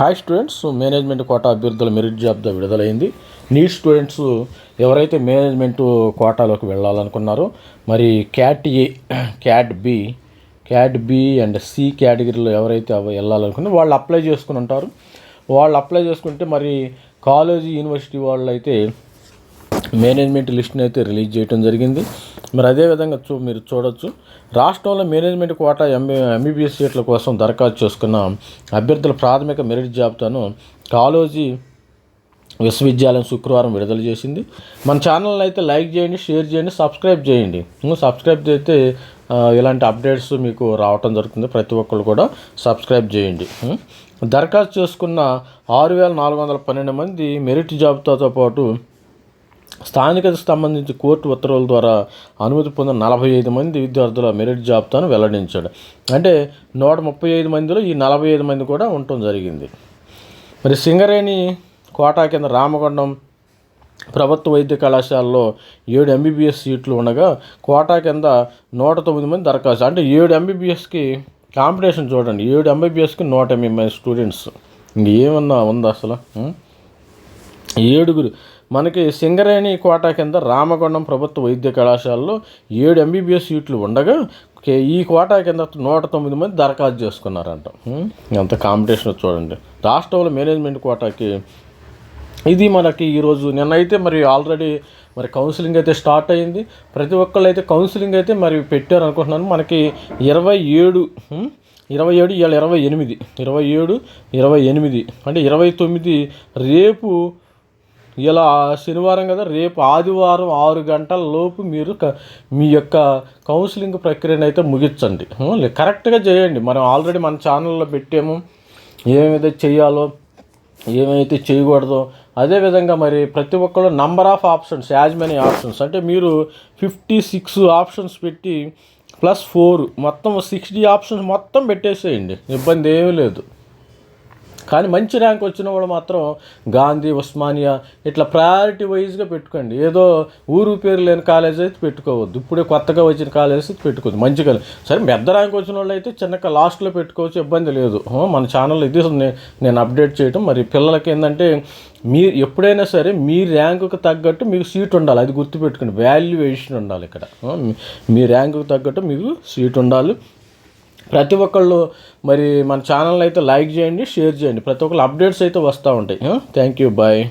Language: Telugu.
హాయ్ స్టూడెంట్స్ మేనేజ్మెంట్ కోటా అభ్యర్థుల మెరిట్ జాబితా విడుదలైంది. నీట్ స్టూడెంట్స్ ఎవరైతే మేనేజ్మెంట్ కోటాలోకి వెళ్ళాలనుకున్నారో మరి cat A cat B cat B and C కేటగిరీలో ఎవరైతే వెళ్ళాలనుకున్నారో వాళ్ళు అప్లై చేసుకుని ఉంటారు. వాళ్ళు అప్లై చేసుకుంటే మరి కాలేజీ యూనివర్సిటీ వాళ్ళు అయితే మేనేజ్మెంట్ లిస్ట్ని అయితే రిలీజ్ చేయడం జరిగింది. మరి అదేవిధంగా చూ మీరు చూడొచ్చు. రాష్ట్రంలో మేనేజ్మెంట్ కోటా ఎంబీ ఎంబీబీఎస్ సీట్ల కోసం దరఖాస్తు చేసుకున్న అభ్యర్థుల ప్రాథమిక మెరిట్ జాబితాను కాలేజీ విశ్వవిద్యాలయం శుక్రవారం విడుదల చేసింది. మన ఛానల్ అయితే లైక్ చేయండి షేర్ చేయండి సబ్స్క్రైబ్ చేయండి. సబ్స్క్రైబ్ చేస్తే ఇలాంటి అప్డేట్స్ మీకు రావటం జరుగుతుంది. ప్రతి ఒక్కరు కూడా సబ్స్క్రైబ్ చేయండి. దరఖాస్తు చేసుకున్న ఆరు వేల నాలుగు వందల పన్నెండు మంది మెరిట్ జాబితాతో పాటు స్థానికతకు సంబంధించి కోర్టు ఉత్తర్వుల ద్వారా అనుమతి పొందిన నలభై ఐదు మంది విద్యార్థుల మెరిట్ జాబితాను వెల్లడించాడు. అంటే నూట ముప్పై ఐదు మందిలో ఈ నలభై ఐదు మంది కూడా ఉండటం జరిగింది. మరి సింగరేణి కోటా కింద రామగుండం ప్రభుత్వ వైద్య కళాశాలలో ఏడు ఎంబీబీఎస్ సీట్లు ఉండగా కోటా కింద నూట తొమ్మిది మంది దరఖాస్తు. అంటే ఏడు ఎంబీబీఎస్కి కాంపిటీషన్ చూడండి. ఏడు ఎంబీబీఎస్కి నూట ఎనిమిది మంది స్టూడెంట్స్. ఇంకేమన్నా ఉందా అసలు? ఏడుగురు. మనకి సింగరేణి కోటా కింద రామగుండం ప్రభుత్వ వైద్య కళాశాలలో ఏడు ఎంబీబీఎస్ సీట్లు ఉండగా ఈ కోటా కింద నూట తొమ్మిది మంది దరఖాస్తు చేసుకున్నారంట. ఎంత కాంపిటీషన్ చూడండి. రాష్ట్రంలో మేనేజ్మెంట్ కోటాకి ఇది మనకి ఈరోజు నిన్నైతే మరి ఆల్రెడీ మరి కౌన్సిలింగ్ అయితే స్టార్ట్ అయింది. ప్రతి ఒక్కళ్ళు అయితే కౌన్సిలింగ్ అయితే మరి పెట్టారు అనుకుంటున్నాను. మనకి ఇరవై ఏడు ఇరవై ఏడు ఇవాళ ఇరవై ఎనిమిది. ఇరవై ఏడు ఇరవై ఎనిమిది. అంటే ఇరవై తొమ్మిది రేపు ఇలా శనివారం కదా రేపు ఆదివారం ఆరు గంటల లోపు మీరు క- మీ యొక్క కౌన్సిలింగ్ ప్రక్రియను అయితే ముగించండి. కరెక్ట్గా చేయండి. మనం ఆల్రెడీ మన ఛానల్లో పెట్టాము. ఏమైతే చేయాలో ఏమైతే చేయకూడదో అదేవిధంగా మరి ప్రతి ఒక్కరు number of options as many options అంటే మీరు ఫిఫ్టీ సిక్స్ ఆప్షన్స్ పెట్టి ప్లస్ ఫోర్ మొత్తం సిక్స్టీ ఆప్షన్స్ మొత్తం పెట్టేసేయండి. ఇబ్బంది ఏమీ లేదు. కానీ మంచి ర్యాంక్ వచ్చిన వాళ్ళు మాత్రం గాంధీ ఉస్మానియా ఇట్లా ప్రయారిటీ వైజ్గా పెట్టుకోండి. ఏదో ఊరు పేరు లేని కాలేజ్ అయితే పెట్టుకోవద్దు. ఇప్పుడే కొత్తగా వచ్చిన కాలేజ్ అయితే పెట్టుకోవద్దు. మంచి కాలేజ్ సరే పెద్ద ర్యాంక్ వచ్చిన వాళ్ళు అయితే చిన్నగా లాస్ట్లో పెట్టుకోవచ్చు ఇబ్బంది లేదు. మన ఛానల్ ఇది నేను అప్డేట్ చేయటం. మరి పిల్లలకి ఏంటంటే మీ ఎప్పుడైనా సరే మీ ర్యాంకుకు తగ్గట్టు మీకు సీట్ ఉండాలి. అది గుర్తుపెట్టుకోండి. వాల్యుయేషన్ ఉండాలి ఇక్కడ. మీ- ర్యాంకుకు తగ్గట్టు మీకు సీట్ ఉండాలి. ప్రతి ఒక్కళ్ళు మరి మన ఛానల్ అయితే లైక్ చేయండి షేర్ చేయండి. ప్రతి ఒక్కళ్ళు అప్డేట్స్ అయితే వస్తూ ఉంటాయి. Thank you bye.